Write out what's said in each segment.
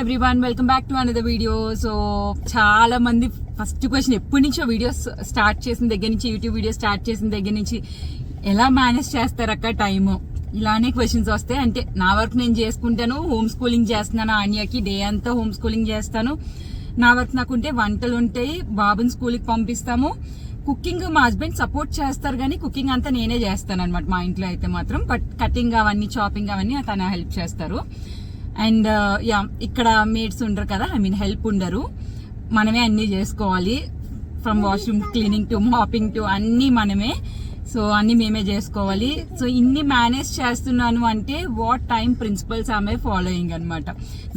Everyone welcome back to another video so చాలా మంది first question ఎప్పటి నుంచో వీడియోస్ స్టార్ట్ చేసిన దగ్గర నుంచి యూట్యూబ్ వీడియో స్టార్ట్ చేసిన దగ్గర నుంచి ఎలా మేనేజ్ చేస్తారక్క టైము ఇలానే క్వశ్చన్స్ వస్తాయి. అంటే నా వర్క్ నేను చేసుకుంటాను హోమ్ స్కూలింగ్ చేస్తున్నాను ఆన్యాకి. డే అంతా హోమ్ స్కూలింగ్ చేస్తాను. నా వర్క్ నాకుంటే వంటలు ఉంటాయి బాబుని స్కూల్కి పంపిస్తాము. కుకింగ్ మా హస్బెండ్ సపోర్ట్ చేస్తారు కానీ కుకింగ్ అంతా నేనే చేస్తాను అనమాట మా ఇంట్లో అయితే మాత్రం. బట్ కటింగ్ అవన్నీ చాపింగ్ అవన్నీ తన హెల్ప్ చేస్తారు. అండ్ uh, యా ఇక్కడ మేడ్స్ ఉండరు కదా? ఐ మీన్ హెల్ప్ ఉండరు. మనమే అన్ని చేసుకోవాలి. From washroom cleaning to mopping to అన్ని మనమే సో అన్ని మేమే చేసుకోవాలి. సో ఇన్ని మేనేజ్ చేస్తున్నాను అంటే వాట్ టైం ప్రిన్సిపల్స్ ఆమె ఫాలోయింగ్ అనమాట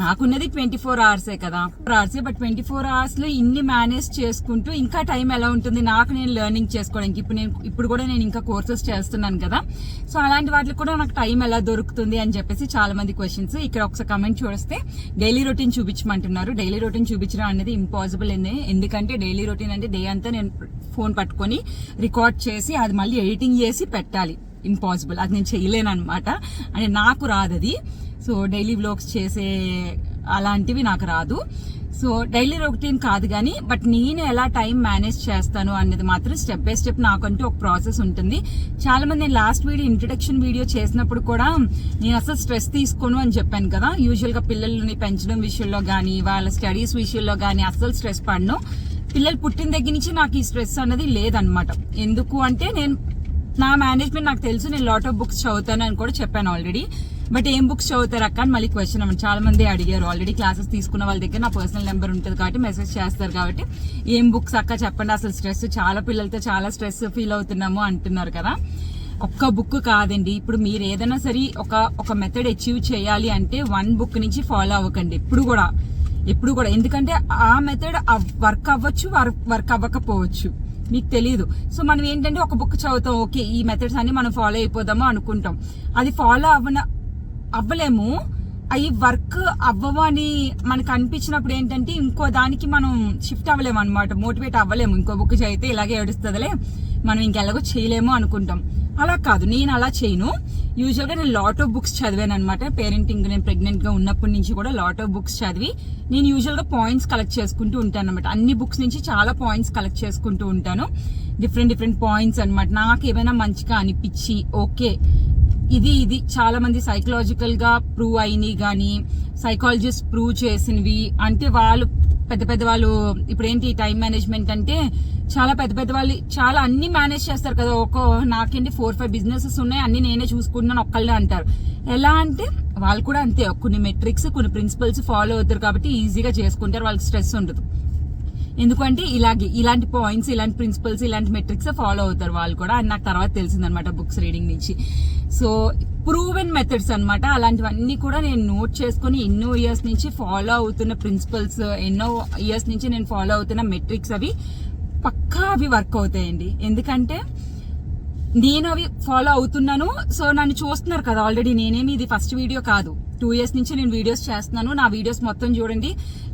నాకున్నది ట్వంటీ ఫోర్ అవర్సే కదా. ఫోర్ అవర్సే బట్ ట్వంటీ ఫోర్ అవర్స్లో ఇన్ని మేనేజ్ చేసుకుంటూ ఇంకా టైం ఎలా ఉంటుంది? నాకు నేను లెర్నింగ్ చేసుకోవడానికి. ఇప్పుడు నేను ఇప్పుడు కూడా నేను ఇంకా కోర్సెస్ చేస్తున్నాను కదా. సో అలాంటి వాటికి కూడా నాకు టైం ఎలా దొరుకుతుంది అని చెప్పేసి చాలా మంది క్వశ్చన్స్ ఇక్కడ ఒకసారి కమెంట్ చూస్తే డైలీ రొటీన్ చూపించమంటున్నారు. డైలీ రొటీన్ చూపించడం అనేది ఇంపాసిబుల్ ఎందుకంటే డైలీ రొటీన్ అంటే డే అంతా నేను ఫోన్ పట్టుకొని రికార్డ్ చేసి అది మళ్ళీ ఎడిటింగ్ చేసి పెట్టాలి. ఇంపాసిబుల్ అది నేను చేయలేను అనమాట అంటే నాకు రాదు అది. సో డైలీ వ్లాగ్స్ చేసే అలాంటివి నాకు రాదు. సో డైలీ రొటీన్ కాదు కానీ బట్ నేను ఎలా టైం మేనేజ్ చేస్తాను అనేది మాత్రం స్టెప్ బై స్టెప్ నాకంటూ ఒక ప్రాసెస్ ఉంటుంది. చాలా మంది నేను లాస్ట్ వీడియో ఇంట్రడక్షన్ వీడియో చేసినప్పుడు కూడా నేను అసలు స్ట్రెస్ తీసుకోను అని చెప్పాను కదా. యూజువల్గా పిల్లల్ని పెంచడం విషయంలో కానీ వాళ్ళ స్టడీస్ విషయంలో కానీ అస్సలు స్ట్రెస్ పడను. పిల్లలు పుట్టిన దగ్గర నుంచి నాకు ఈ స్ట్రెస్ అనేది లేదనమాట ఎందుకు అంటే నేను నా మేనేజ్మెంట్ నాకు తెలుసు నేను లాట్ ఆఫ్ బుక్స్ చదువుతాను అని కూడా చెప్పాను ఆల్రెడీ బట్ ఏం బుక్స్ చదువుతారు అక్క అని మళ్ళీ క్వశ్చన్ అవ్వండి చాలా మంది అడిగారు ఆల్రెడీ క్లాసెస్ తీసుకున్న వాళ్ళ దగ్గర నా పర్సనల్ నెంబర్ ఉంటుంది కాబట్టి మెసేజ్ చేస్తారు కాబట్టి ఏం బుక్స్ అక్క చెప్పండి అసలు స్ట్రెస్ చాలా పిల్లలతో చాలా స్ట్రెస్ ఫీల్ అవుతున్నాము అంటున్నారు కదా. ఒక్క బుక్ కాదండి. ఇప్పుడు మీరు ఏదైనా సరే ఒక ఒక మెథడ్ అచీవ్ చేయాలి అంటే వన్ బుక్ నుంచి ఫాలో అవ్వకండి. ఇప్పుడు కూడా ఎప్పుడు కూడా. ఎందుకంటే ఆ మెథడ్ వర్క్ అవ్వచ్చు వర్క్ అవ్వకపోవచ్చు. మీకు తెలియదు సో మనం ఏంటంటే ఒక బుక్ చదువుతాం ఓకే ఈ మెథడ్స్ అన్ని మనం ఫాలో అయిపోదాము అనుకుంటాం. అది ఫాలో అవ్వన అవ్వలేము. అవి వర్క్ అవ్వవు అని మనకు అనిపించినప్పుడు ఏంటంటే ఇంకో దానికి మనం షిఫ్ట్ అవ్వలేము అనమాట మోటివేట్ అవ్వలేము. ఇంకో బుక్ చదివితే ఇలాగే ఏడుస్తుందిలే. మనం ఇంకెలాగో చేయలేము అనుకుంటాం. అలా కాదు నేను అలా చేయను. యూజువల్గా నేను లాట్ ఆఫ్ బుక్స్ చదివాను అనమాట పేరెంటింగ్ నేను ప్రెగ్నెంట్గా ఉన్నప్పటి నుంచి కూడా లాట్ ఆఫ్ బుక్స్ చదివి నేను యూజువల్గా పాయింట్స్ కలెక్ట్ చేసుకుంటూ ఉంటాను అనమాట అన్ని బుక్స్ నుంచి చాలా పాయింట్స్ కలెక్ట్ చేసుకుంటూ ఉంటాను. డిఫరెంట్ డిఫరెంట్ పాయింట్స్ అనమాట నాకు ఏమైనా మంచిగా అనిపించి ఓకే ఇది ఇది చాలా మంది ప్రూవ్ అయినవి కానీ సైకాలజిస్ట్ ప్రూవ్ చేసినవి. అంటే వాళ్ళు పెద్ద పెద్ద వాళ్ళు ఇప్పుడు ఏంటి టైం మేనేజ్మెంట్ అంటే చాలా పెద్ద పెద్ద వాళ్ళు చాలా అన్ని మేనేజ్ చేస్తారు కదా. ఒక నాకేంటి ఫోర్ ఫైవ్ బిజినెసెస్ ఉన్నాయి. అన్ని నేనే చూసుకుంటున్నాను. ఒక్కళ్ళే అంటారు. ఎలా అంటే వాళ్ళు కూడా అంతే. కొన్ని మెట్రిక్స్ కొన్ని ప్రిన్సిపల్స్ ఫాలో అవుతారు కాబట్టి ఈజీగా చేసుకుంటారు. వాళ్ళకి స్ట్రెస్ ఉండదు. ఎందుకంటే ఇలాగే ఇలాంటి పాయింట్స్ ఇలాంటి ప్రిన్సిపల్స్ ఇలాంటి మెట్రిక్స్ ఫాలో అవుతారు వాళ్ళు కూడా. అని నాకు తర్వాత తెలిసిందనమాట బుక్స్ రీడింగ్ నుంచి. సో ప్రూవెన్ మెథడ్స్ అనమాట అలాంటివన్నీ కూడా నేను నోట్ చేసుకుని ఎన్నో ఇయర్స్ నుంచి ఫాలో అవుతున్న ప్రిన్సిపల్స్ ఎన్నో ఇయర్స్ నుంచి నేను ఫాలో అవుతున్న మెట్రిక్స్ అవి పక్కా అవి వర్క్ అవుతాయండి. ఎందుకంటే నేను అవి ఫాలో అవుతున్నాను. సో నన్ను చూస్తున్నారు కదా ఆల్రెడీ. నేనేమి ఇది ఫస్ట్ వీడియో కాదు. టూ ఇయర్స్ నుంచి నేను వీడియోస్ చేస్తున్నాను. నా వీడియోస్ మొత్తం చూడండి.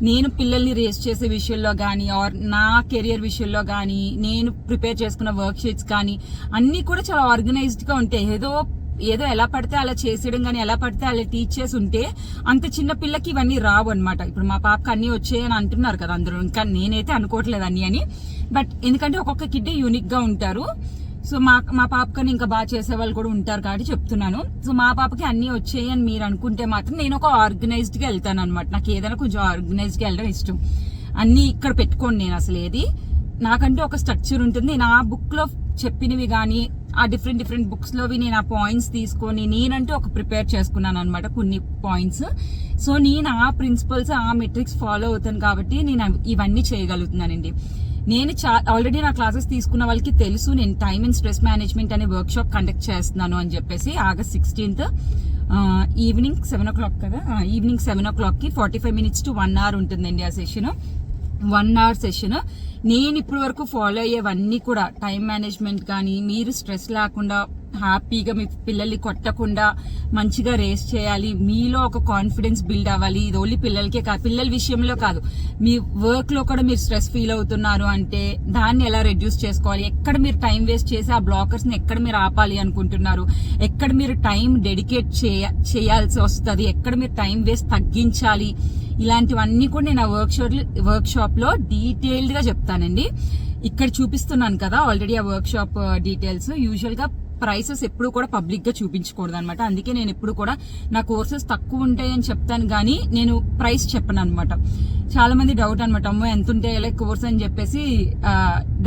నేను పిల్లల్ని రేస్ చేసే విషయంలో కానీ ఆర్ నా కెరియర్ విషయంలో కానీ నేను ప్రిపేర్ చేసుకున్న వర్క్ షీట్స్ కానీ అన్నీ కూడా చాలా ఆర్గనైజ్డ్గా ఉంటాయి. ఏదో ఏదో ఎలా పడితే అలా చేసేయడం కానీ ఎలా పడితే అలా టీచ్ చేసి ఉంటే అంత చిన్న పిల్లకి ఇవన్నీ రావు అనమాట ఇప్పుడు మా పాపకి అన్నీ వచ్చాయని అంటున్నారు కదా అందరూ. ఇంకా నేనైతే అనుకోవట్లేదు అన్ని అని. బట్ ఎందుకంటే ఒక్కొక్క కిడ్డే యూనిక్గా ఉంటారు. సో మా మా పాపకని ఇంకా బాగా చేసే వాళ్ళు కూడా ఉంటారు కాబట్టి చెప్తున్నాను. సో మా పాపకి అన్నీ వచ్చాయి అని మీరు అనుకుంటే మాత్రం నేను ఒక ఆర్గనైజ్డ్గా వెళ్తాను అనమాట నాకు ఏదైనా కొంచెం ఆర్గనైజ్డ్గా వెళ్ళడం ఇష్టం. అన్నీ ఇక్కడ పెట్టుకోండి నేను అసలు ఏది. నాకంటే ఒక స్ట్రక్చర్ ఉంటుంది. నా బుక్లో చెప్పినవి కానీ ఆ డిఫరెంట్ డిఫరెంట్ బుక్స్లోవి నేను ఆ పాయింట్స్ తీసుకొని నేనంటూ ఒక ప్రిపేర్ చేసుకున్నాను అనమాట కొన్ని పాయింట్స్ సో నేను ఆ ప్రిన్సిపల్స్ ఆ మెట్రిక్స్ ఫాలో అవుతాను కాబట్టి నేను ఇవన్నీ చేయగలుగుతున్నానండి. నేను ఆల్రెడీ నా క్లాసెస్ తీసుకున్న వాళ్ళకి తెలుసు నేను టైమ్ అండ్ స్ట్రెస్ మేనేజ్మెంట్ అనే వర్క్ షాప్ కండక్ట్ చేస్తున్నాను అని చెప్పేసి August sixteenth evening seven o'clock కదా? ఈవినింగ్ సెవెన్ ఓ క్లాక్కి forty five minutes to one hour ఉంటుందండి ఆ సెషన్ వన్ అవర్ సెషన్. నేను ఇప్పటి వరకు ఫాలో అయ్యేవన్నీ కూడా టైం మేనేజ్మెంట్ కానీ మీరు స్ట్రెస్ లేకుండా హ్యాపీగా మీ పిల్లల్ని కొట్టకుండా మంచిగా రేస్ చేయాలి. మీలో ఒక కాన్ఫిడెన్స్ బిల్డ్ అవ్వాలి. ఇది ఓన్లీ పిల్లలకే కాదు పిల్లల విషయంలో కాదు. మీ వర్క్లో కూడా మీరు స్ట్రెస్ ఫీల్ అవుతున్నారు అంటే దాన్ని ఎలా రెడ్యూస్ చేసుకోవాలి? ఎక్కడ మీరు టైం వేస్ట్ చేసి ఆ బ్లాకర్స్ని ఎక్కడ మీరు ఆపాలి అనుకుంటున్నారు? ఎక్కడ మీరు టైం డెడికేట్ చేయాల్సి వస్తుంది? ఎక్కడ మీరు టైం వేస్ట్ తగ్గించాలి? ఇలాంటివన్నీ కూడా నేను ఆ వర్క్ వర్క్షాప్లో డీటెయిల్డ్గా చెప్తానండి. ఇక్కడ చూపిస్తున్నాను కదా ఆల్రెడీ ఆ వర్క్షాప్ డీటెయిల్స్ యూజువల్గా ప్రైసెస్ ఎప్పుడు కూడా పబ్లిక్గా చూపించకూడదు అనమాట అందుకే నేను ఎప్పుడు కూడా నా కోర్సెస్ తక్కువ ఉంటాయని చెప్తాను కానీ నేను ప్రైస్ చెప్పను అనమాట చాలా మంది డౌట్ అనమాట అమ్మో ఎంత ఉంటాయి కోర్స్ అని చెప్పేసి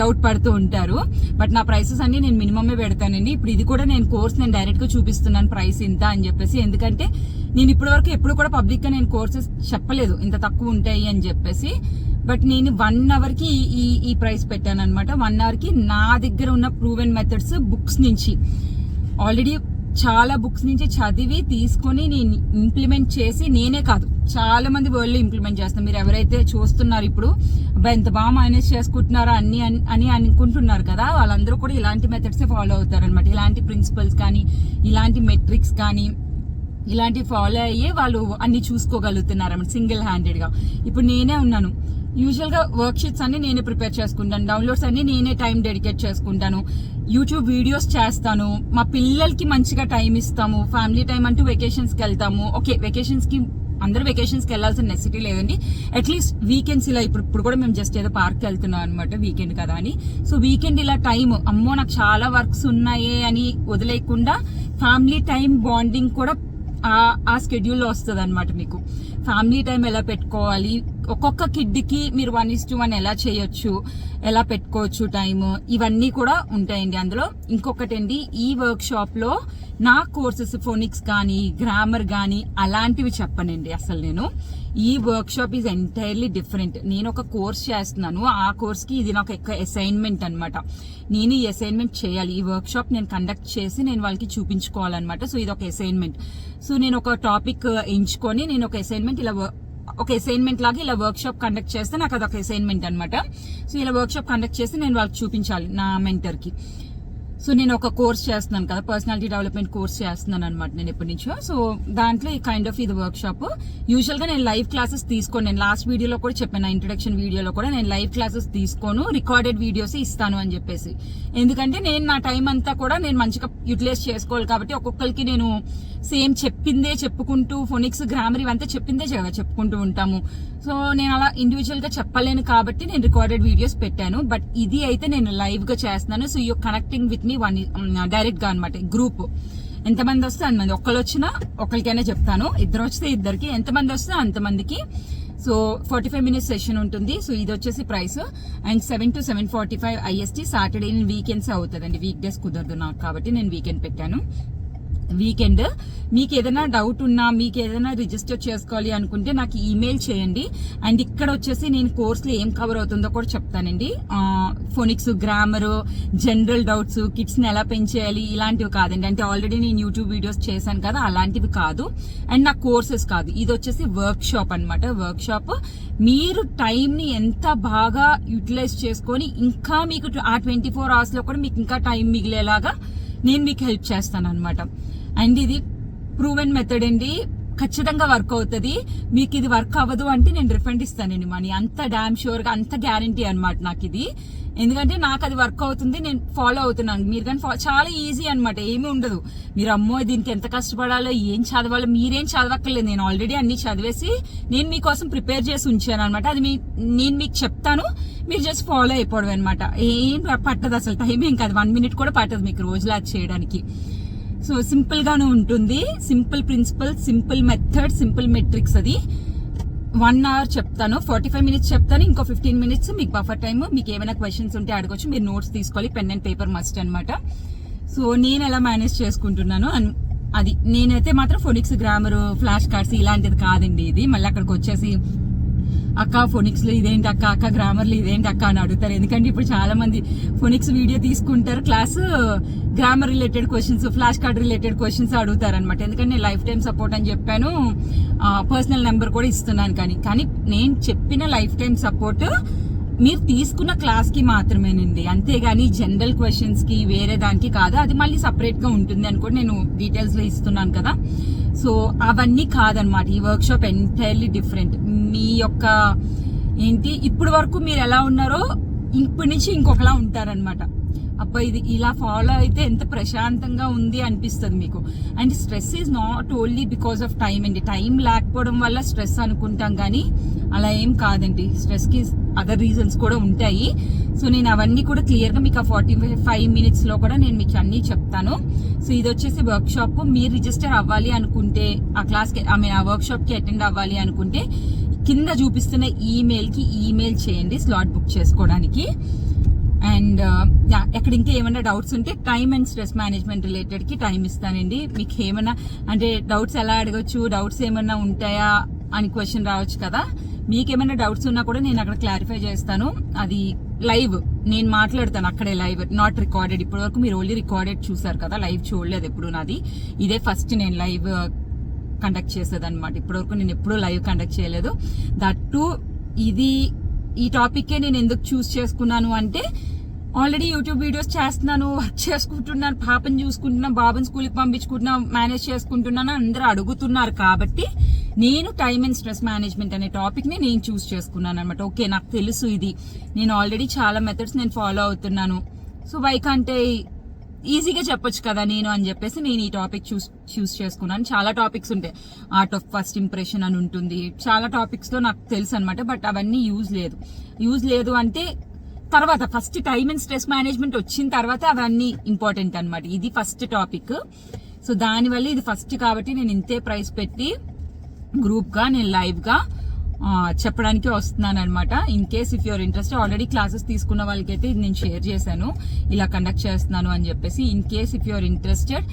డౌట్ పడుతూ ఉంటారు. బట్ నా ప్రైసెస్ అన్ని నేను మినిమమే పెడతానండి. ఇప్పుడు ఇది కూడా నేను కోర్స్ నేను డైరెక్ట్గా చూపిస్తున్నాను ప్రైస్ ఇంత అని చెప్పేసి. ఎందుకంటే నేను ఇప్పటివరకు ఎప్పుడు కూడా పబ్లిక్గా నేను కోర్సెస్ చెప్పలేదు ఇంత తక్కువ ఉంటాయి అని చెప్పేసి. బట్ నేను వన్ అవర్కి ఈ- ఈ ఈ ప్రైస్ పెట్టాను అనమాట వన్ అవర్కి నా దగ్గర ఉన్న ప్రూవెన్ మెథడ్స్ బుక్స్ నుంచి. ఆల్రెడీ చాలా బుక్స్ నుంచి చదివి తీసుకొని నేను ఇంప్లిమెంట్ చేసి నేనే కాదు చాలా మంది వరల్డ్లో ఇంప్లిమెంట్ చేస్తాం మీరు ఎవరైతే చూస్తున్నారు ఇప్పుడు ఎంత బాగా మేనేజ్ చేసుకుంటున్నారో అన్ని అని- అని అనుకుంటున్నారు కదా వాళ్ళందరూ కూడా ఇలాంటి మెథడ్సే ఫాలో అవుతారు అనమాట ఇలాంటి ప్రిన్సిపల్స్ కానీ ఇలాంటి మెట్రిక్స్ కానీ ఇలాంటి ఫాలో అయ్యి వాళ్ళు అన్ని చూసుకోగలుగుతున్నారు అన్నమాట సింగిల్ హ్యాండెడ్గా. ఇప్పుడు నేనే ఉన్నాను. యూజువల్గా వర్క్షీట్స్ అన్ని నేనే ప్రిపేర్ చేసుకుంటాను. డౌన్లోడ్స్ అన్ని నేనే టైం డెడికేట్ చేసుకుంటాను. యూట్యూబ్ వీడియోస్ చేస్తాను. మా పిల్లలకి మంచిగా టైం ఇస్తాము. ఫ్యామిలీ టైం అంటూ వెకేషన్స్కి వెళ్తాము. ఓకే వెకేషన్స్కి అందరూ వెకేషన్స్కి వెళ్ళాల్సిన నెసిటీ లేదండి. అట్లీస్ట్ వీకెండ్స్ ఇలా ఇప్పుడు ఇప్పుడు కూడా మేము జస్ట్ ఏదో పార్క్ వెళ్తున్నాం అనమాట వీకెండ్ కదా అని. సో వీకెండ్ ఇలా టైం అమ్మో నాకు చాలా వర్క్స్ ఉన్నాయే అని వదిలేయకుండా ఫ్యామిలీ టైం బాండింగ్ కూడా ఆ- షెడ్యూల్లో స్కెడ్యూల్లో వస్తుంది అనమాట మీకు. ఫ్యామిలీ టైం ఎలా పెట్టుకోవాలి? ఒక్కొక్క కిడ్కి మీరు వన్ ఇస్ టు వన్ ఎలా చేయొచ్చు ఎలా పెట్టుకోవచ్చు టైం ఇవన్నీ కూడా ఉంటాయండి అందులో. ఇంకొకటి అండి ఈ వర్క్ షాప్లో నా కోర్సెస్ ఫోనిక్స్ కానీ గ్రామర్ కానీ అలాంటివి చెప్పనండి అసలు నేను. ఈ workshop is entirely different. నేను ఒక కోర్స్ చేస్తున్నాను. ఆ కోర్స్కి ఇది నాకు ఎక్కువ అసైన్మెంట్ అన్నమాట. నేను ఈ అసైన్మెంట్ చేయాలి. ఈ వర్క్ షాప్ నేను కండక్ట్ చేసి నేను వాళ్ళకి చూపించుకోవాలన్నమాట. సో ఇది ఒక అసైన్మెంట్. సో నేను ఒక టాపిక్ ఎంచుకొని నేను ఒక అసైన్మెంట్ ఇలా ఒక అసైన్మెంట్ లాగా ఇలా వర్క్ షాప్ కండక్ట్ చేస్తే నాకు అదొక అసైన్మెంట్ అనమాట సో ఇలా వర్క్ షాప్ కండక్ట్ చేస్తే నేను వాళ్ళకి చూపించాలి నా మెంటర్కి సో నేను ఒక కోర్స్ చేస్తున్నాను కదా పర్సనాలిటీ డెవలప్మెంట్ కోర్స్ చేస్తున్నాను అనమాట నేను ఎప్పటి నుంచో. సో దాంట్లో ఈ కైండ్ ఆఫ్ ఇది వర్క్ షాప్ యూజువల్గా నేను లైవ్ క్లాసెస్ తీసుకోను. నేను లాస్ట్ వీడియోలో కూడా చెప్పాను నా ఇంట్రొడక్షన్ వీడియోలో కూడా నేను లైవ్ క్లాసెస్ తీసుకోను రికార్డెడ్ వీడియోస్ ఇస్తాను అని చెప్పేసి. ఎందుకంటే నేను నా టైం అంతా కూడా నేను మంచిగా యూటిలైజ్ చేసుకోవాలి కాబట్టి ఒక్కొక్కరికి నేను సేమ్ చెప్పిందే చెప్పుకుంటూ ఫోనిక్స్ గ్రామర్ ఇవంతా చెప్పిందే చెప్పుకుంటూ ఉంటాము. సో నేను అలా ఇండివిజువల్గా చెప్పలేను కాబట్టి నేను రికార్డెడ్ వీడియోస్ పెట్టాను. బట్ ఇది అయితే నేను లైవ్గా చేస్తున్నాను. So you connecting with me one డైరెక్ట్గా అనమాట గ్రూప్ ఎంతమంది వస్తే అంతమంది. ఒక్కరు వచ్చినా ఒకరికైనా చెప్తాను. ఇద్దరు వస్తే ఇద్దరికి. ఎంతమంది వస్తే అంతమందికి. So forty five minutes session ఉంటుంది. సో ఇది వచ్చేసి price and seven to seven forty five IST Saturday weekends అవుతుందండి. వీక్ డేస్ కుదరదు నాకు కాబట్టి నేను వీకెండ్ పెట్టాను. వీకెండ్. మీకు ఏదైనా డౌట్ ఉన్నా మీకు ఏదైనా రిజిస్టర్ చేసుకోవాలి అనుకుంటే నాకు ఈమెయిల్ చేయండి. అండ్ ఇక్కడ వచ్చేసి నేను కోర్సులో ఏం కవర్ అవుతుందో కూడా చెప్తానండి. ఫోనిక్స్ గ్రామర్ జనరల్ డౌట్స్ కిడ్స్ని ఎలా పెంచేయాలి ఇలాంటివి కాదండి. అంటే ఆల్రెడీ నేను యూట్యూబ్ వీడియోస్ చేశాను కదా అలాంటివి కాదు. అండ్ నా కోర్సెస్ కాదు. ఇది వచ్చేసి వర్క్ షాప్ అనమాట వర్క్ షాప్ మీరు టైంని ఎంత బాగా యూటిలైజ్ చేసుకొని ఇంకా మీకు ఆ ట్వంటీ ఫోర్ అవర్స్లో కూడా మీకు ఇంకా టైం మిగిలేలాగా నేను మీకు హెల్ప్ చేస్తాను అనమాట అండ్ ఇది ప్రూవెన్ మెథడ్ అండి. ఖచ్చితంగా వర్క్ అవుతుంది. మీకు ఇది వర్క్ అవ్వదు అంటే నేను రిఫండ్ ఇస్తానండి మనీ. అంత డామ్ షూర్గా అంత గ్యారంటీ అనమాట నాకు ఇది. ఎందుకంటే నాకు అది వర్క్ అవుతుంది నేను ఫాలో అవుతున్నాను. మీరు కానీ ఫా- చాలా ఈజీ అనమాట ఏమీ ఉండదు. మీరు అమ్మో దీనికి ఎంత కష్టపడాలో ఏం చదవాలో మీరేం చదవక్కర్లేదు. నేను ఆల్రెడీ అన్ని చదివేసి నేను మీకోసం ప్రిపేర్ చేసి ఉంచాను అనమాట అది మీ నేను మీకు చెప్తాను. మీరు జస్ట్ ఫాలో అయిపోవడం అనమాట ఏం పట్టదు అసలు. టైం ఏం కాదు. వన్ మినిట్ కూడా పట్టదు మీకు రోజులా అది చేయడానికి. సో సింపుల్ గాను ఉంటుంది. Simple principle simple method simple metrics అది. వన్ అవర్ చెప్తాను. ఫార్టీ ఫైవ్ మినిట్స్ చెప్తాను. ఇంకో ఫిఫ్టీన్ మినిట్స్ మీకు బఫర్ టైమ్ మీకు ఏమైనా క్వశ్చన్స్ ఉంటే అడగొచ్చు. మీరు నోట్స్ తీసుకోవాలి. పెన్ అండ్ పేపర్ మస్ట్ అన్నమాట. సో నేను ఎలా మేనేజ్ చేసుకుంటున్నాను? అన్- అది నేనైతే మాత్రం ఫోనిక్స్ గ్రామర్ ఫ్లాష్ కార్డ్స్ ఇలాంటిది కాదండి ఇది. మళ్ళీ అక్కడికి వచ్చేసి అక్క ఫొనిక్స్లో ఇదేంటి అక్క అక్క గ్రామర్లో ఇదేంటి అక్క అని అడుగుతారు. ఎందుకంటే ఇప్పుడు చాలా మంది ఫొనిక్స్ వీడియో తీసుకుంటారు class grammar related questions flash card related questions అడుగుతారు అనమాట ఎందుకంటే నేను లైఫ్ టైం సపోర్ట్ అని చెప్పాను. పర్సనల్ నెంబర్ కూడా ఇస్తున్నాను కానీ. కానీ నేను చెప్పిన లైఫ్ టైం సపోర్ట్ మీరు తీసుకున్న క్లాస్కి మాత్రమేనండి. అంతేగాని జనరల్ క్వశ్చన్స్కి వేరే దానికి కాదు. అది మళ్ళీ సపరేట్గా ఉంటుంది అని కూడా నేను డీటెయిల్స్లో ఇస్తున్నాను కదా. సో అవన్నీ కాదనమాట ఈ వర్క్షాప్ ఎంటైర్లీ డిఫరెంట్ మీ యొక్క ఏంటి ఇప్పుడు వరకు మీరు ఎలా ఉన్నారో ఇప్పటి నుంచి ఇంకొకలా ఉంటారనమాట అబ్బా ఇది ఇలా ఫాలో అయితే ఎంత ప్రశాంతంగా ఉంది అనిపిస్తుంది మీకు. And stress is not only because of time అండి. టైం లేకపోవడం వల్ల స్ట్రెస్ అనుకుంటాం కానీ అలా ఏం కాదండి. స్ట్రెస్కి అదర్ రీజన్స్ కూడా ఉంటాయి. సో నేను అవన్నీ కూడా క్లియర్గా మీకు ఆ ఫార్టీ ఫైవ్ మినిట్స్లో కూడా నేను మీకు అన్నీ చెప్తాను. సో ఇది వచ్చేసి వర్క్ షాప్ మీరు రిజిస్టర్ అవ్వాలి అనుకుంటే ఆ క్లాస్కి ఐ మీన్ ఆ వర్క్ షాప్కి అటెండ్ అవ్వాలి అనుకుంటే కింద చూపిస్తున్న ఈమెయిల్కి ఈమెయిల్ చేయండి స్లాట్ బుక్ చేసుకోవడానికి. అండ్ ఎక్కడ ఇంకా ఏమైనా డౌట్స్ ఉంటే టైం అండ్ స్ట్రెస్ మేనేజ్మెంట్ రిలేటెడ్కి టైం ఇస్తానండి. మీకు ఏమైనా అంటే డౌట్స్ ఎలా అడగచ్చు డౌట్స్ ఏమైనా ఉంటాయా అని క్వశ్చన్ రావచ్చు కదా. మీకు ఏమైనా డౌట్స్ ఉన్నా కూడా నేను అక్కడ క్లారిఫై చేస్తాను. అది లైవ్ నేను మాట్లాడతాను అక్కడే లైవ్ నాట్ రికార్డెడ్ ఇప్పటివరకు మీరు ఓన్లీ రికార్డెడ్ చూసారు కదా లైవ్ చూడలేదు ఎప్పుడు నాది. ఇదే ఫస్ట్ నేను లైవ్ కండక్ట్ చేసేదన్నమాట. ఇప్పటివరకు నేను ఎప్పుడూ లైవ్ కండక్ట్ చేయలేదు. దట్ టు ఇది ఈ టాపిక్కే నేను ఎందుకు చూస్ చేసుకున్నాను అంటే ఆల్రెడీ యూట్యూబ్ వీడియోస్ చేస్తున్నాను వర్క్ చేసుకుంటున్నాను పాపని చూసుకుంటున్నాను బాబుని స్కూల్కి పంపించుకుంటున్నా మేనేజ్ చేసుకుంటున్నాను అందరూ అడుగుతున్నారు కాబట్టి నేను టైం అండ్ స్ట్రెస్ మేనేజ్మెంట్ అనే టాపిక్ని నేను చూస్ చేసుకున్నాను అనమాట ఓకే నాకు తెలుసు ఇది. నేను ఆల్రెడీ చాలా మెథడ్స్ నేను ఫాలో అవుతున్నాను. సో వైక్ అంటే ఈజీగా చెప్పొచ్చు కదా నేను అని చెప్పేసి నేను ఈ టాపిక్ చూస్ చూస్ చేసుకున్నాను. చాలా టాపిక్స్ ఉంటాయి. ఆర్ట్ ఆఫ్ ఫస్ట్ ఇంప్రెషన్ అని ఉంటుంది. చాలా టాపిక్స్లో నాకు తెలుసు అనమాట బట్ అవన్నీ యూజ్ లేదు. యూజ్ లేదు అంటే తర్వాత first time and stress management వచ్చిన తర్వాత అవన్నీ ఇంపార్టెంట్ అనమాట ఇది ఫస్ట్ టాపిక్ సో దానివల్ల ఇది ఫస్ట్ కాబట్టి నేను ఇంతే ప్రైస్ పెట్టి గ్రూప్గా నేను లైవ్గా చెప్పడానికి వస్తున్నాను అనమాట in case if your interest already classes తీసుకున్న వాళ్ళకైతే ఇది నేను షేర్ చేశాను. ఇలా కండక్ట్ చేస్తున్నాను అని చెప్పేసి in case if your interested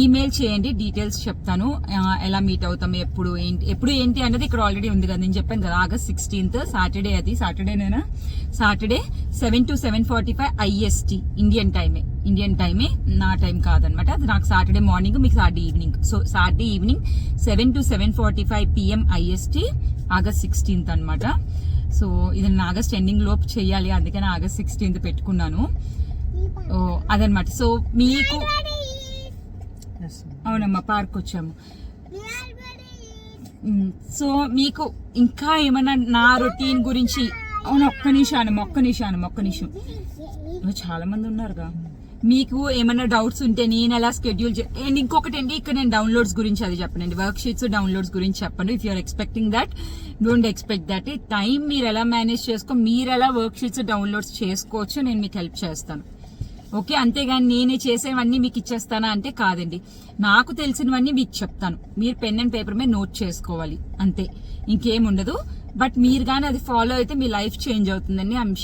email చేయండి డీటెయిల్స్ చెప్తాను. ఎలా మీట్ అవుతాం ఎప్పుడు ఏంటి ఎప్పుడు ఏంటి అనేది ఇక్కడ ఆల్రెడీ ఉంది కదా. నేను చెప్పాను కదా ఆగస్ట్ సిక్స్టీన్త్ సాటర్డే అది. సాటర్డేనేనా Saturday seven to seven forty five IST Indian టైమే ఇండియన్ టైమే నా టైం కాదనమాట. అది నాకు సాటర్డే మార్నింగ్ మీకు Saturday evening so Saturday evening seven to seven forty five PM IST August sixteenth అనమాట సో ఇది నేను ఆగస్ట్ ఎండింగ్ లోపు చేయాలి అందుకని ఆగస్ట్ సిక్స్టీన్త్ పెట్టుకున్నాను. అదనమాట. సో మీకు అవునమ్మా పార్క్ వచ్చాము సో మీకు ఇంకా ఏమన్నా నా రొటీన్ గురించి అవును ఒక్క నిమిషానం ఒక్క నిమిషానం ఒక్క నిమిషం. చాలా మంది ఉన్నారుగా. మీకు ఏమైనా డౌట్స్ ఉంటే నేను ఎలా స్కెడ్యూల్ అండ్ ఇంకొకటి అండి ఇక్కడ నేను డౌన్లోడ్స్ గురించి అది చెప్పనండి. వర్క్ షీట్స్ డౌన్లోడ్స్ గురించి చెప్పండి if you're expecting that don't expect that time మీరు ఎలా మేనేజ్ చేసుకో మీరు ఎలా వర్క్ షీట్స్ డౌన్లోడ్స్ చేసుకోవచ్చు నేను మీకు హెల్ప్ చేస్తాను. ఓకే అంతేగాని నేనే చేసేవన్నీ మీకు ఇచ్చేస్తానా అంటే కాదండి. నాకు తెలిసినవన్నీ మీకు చెప్తాను. మీరు పెన్ అండ్ పేపర్ మీద నోట్ చేసుకోవాలి. అంతే. ఇంకేముండదు. బట్ మీరు కానీ అది ఫాలో అయితే మీ లైఫ్ చేంజ్ అవుతుందని I'm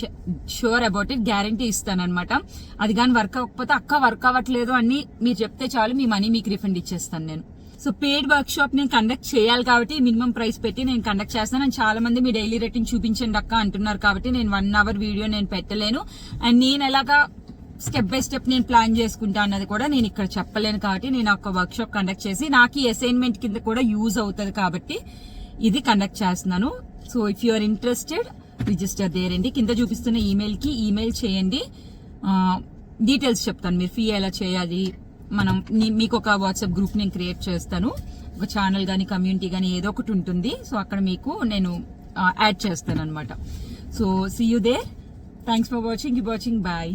sure about it. Guarantee ఇస్తాను అనమాట అది కానీ వర్క్ అవ్వకపోతే అక్క వర్క్ అవ్వట్లేదు అని మీరు చెప్తే చాలు. మీ మనీ మీకు రిఫండ్ ఇచ్చేస్తాను నేను. సో పెయిడ్ వర్క్ షాప్ నేను కండక్ట్ చేయాలి కాబట్టి మినిమం ప్రైస్ పెట్టి నేను కండక్ట్ చేస్తాను. అండ్ చాలా మంది మీ డైలీ రేటింగ్ చూపించండి అక్క అంటున్నారు కాబట్టి నేను వన్ అవర్ వీడియో నేను పెట్టలేను. అండ్ నేను ఎలాగా స్టెప్ బై స్టెప్ నేను ప్లాన్ చేసుకుంటా అన్నది కూడా నేను ఇక్కడ చెప్పలేను కాబట్టి నేను ఒక వర్క్ షాప్ కండక్ట్ చేసి నాకు ఈ అసైన్మెంట్ కింద కూడా యూజ్ అవుతుంది కాబట్టి ఇది కండక్ట్ చేస్తున్నాను. So if you are interested register దేరండి అండి. కింద చూపిస్తున్న ఈమెయిల్కి ఈమెయిల్ చేయండి. డీటెయిల్స్ చెప్తాను. మీరు ఫీ ఎలా చేయాలి? మనం మీకు ఒక వాట్సాప్ గ్రూప్ నేను క్రియేట్ చేస్తాను. ఒక ఛానల్ కానీ కమ్యూనిటీ కానీ ఏదో ఒకటి ఉంటుంది. సో అక్కడ మీకు నేను యాడ్ చేస్తాను అనమాట so see you there thanks for watching you watching bye